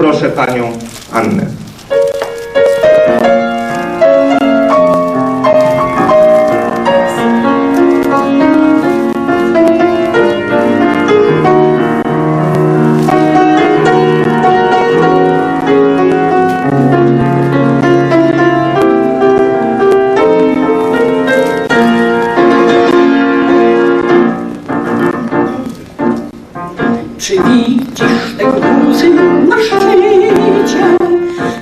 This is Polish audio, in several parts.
poproszę panią Annę. widzisz te gruzy na szczycie,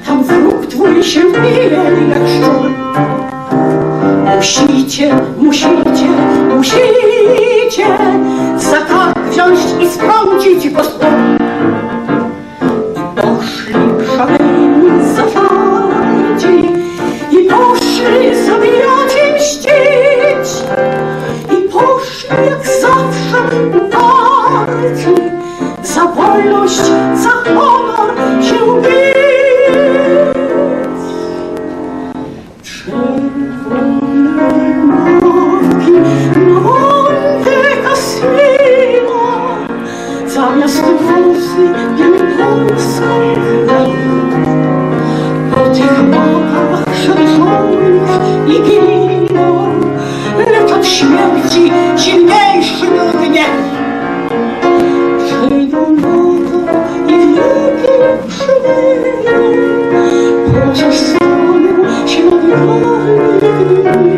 tam wróg twój się bije jak szczur. Musicie, musicie, musicie nikim inną, lecz od śmierci silniejszym dnie. Przyjdą luto i wielkie przyjdą, chociaż słoną się odnowi.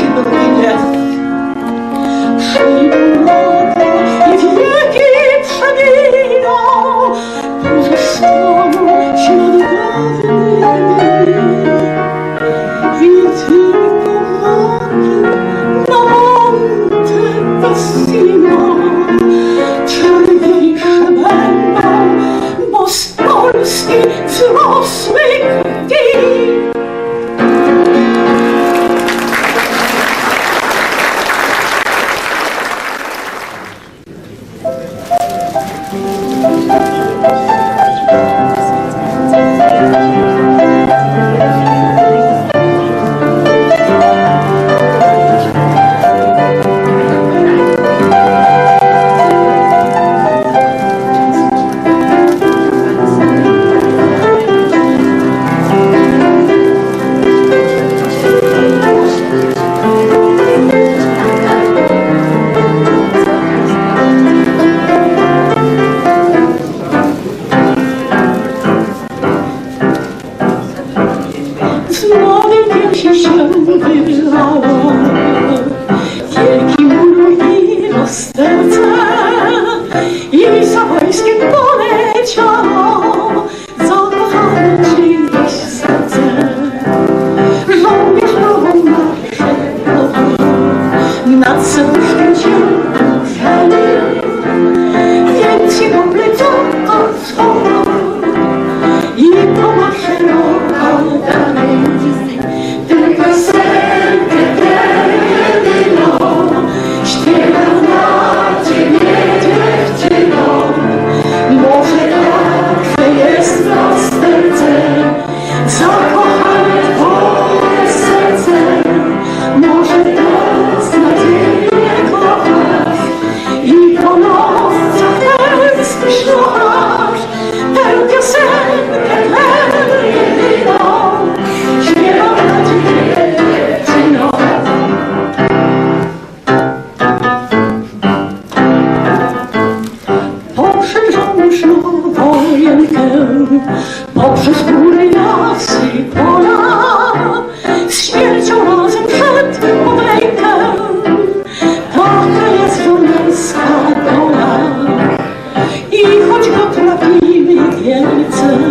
连一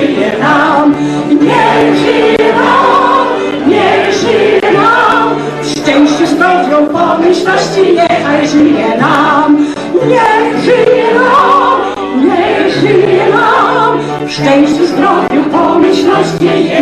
żyje nam, niech żyje nam, niech żyje nam. Szczęście, zdrowiu, pomyślności, niechaj żyje nam, niech żyje nam, niech żyje nam. Szczęście, zdrowiu, pomyślności, niechaj żyje.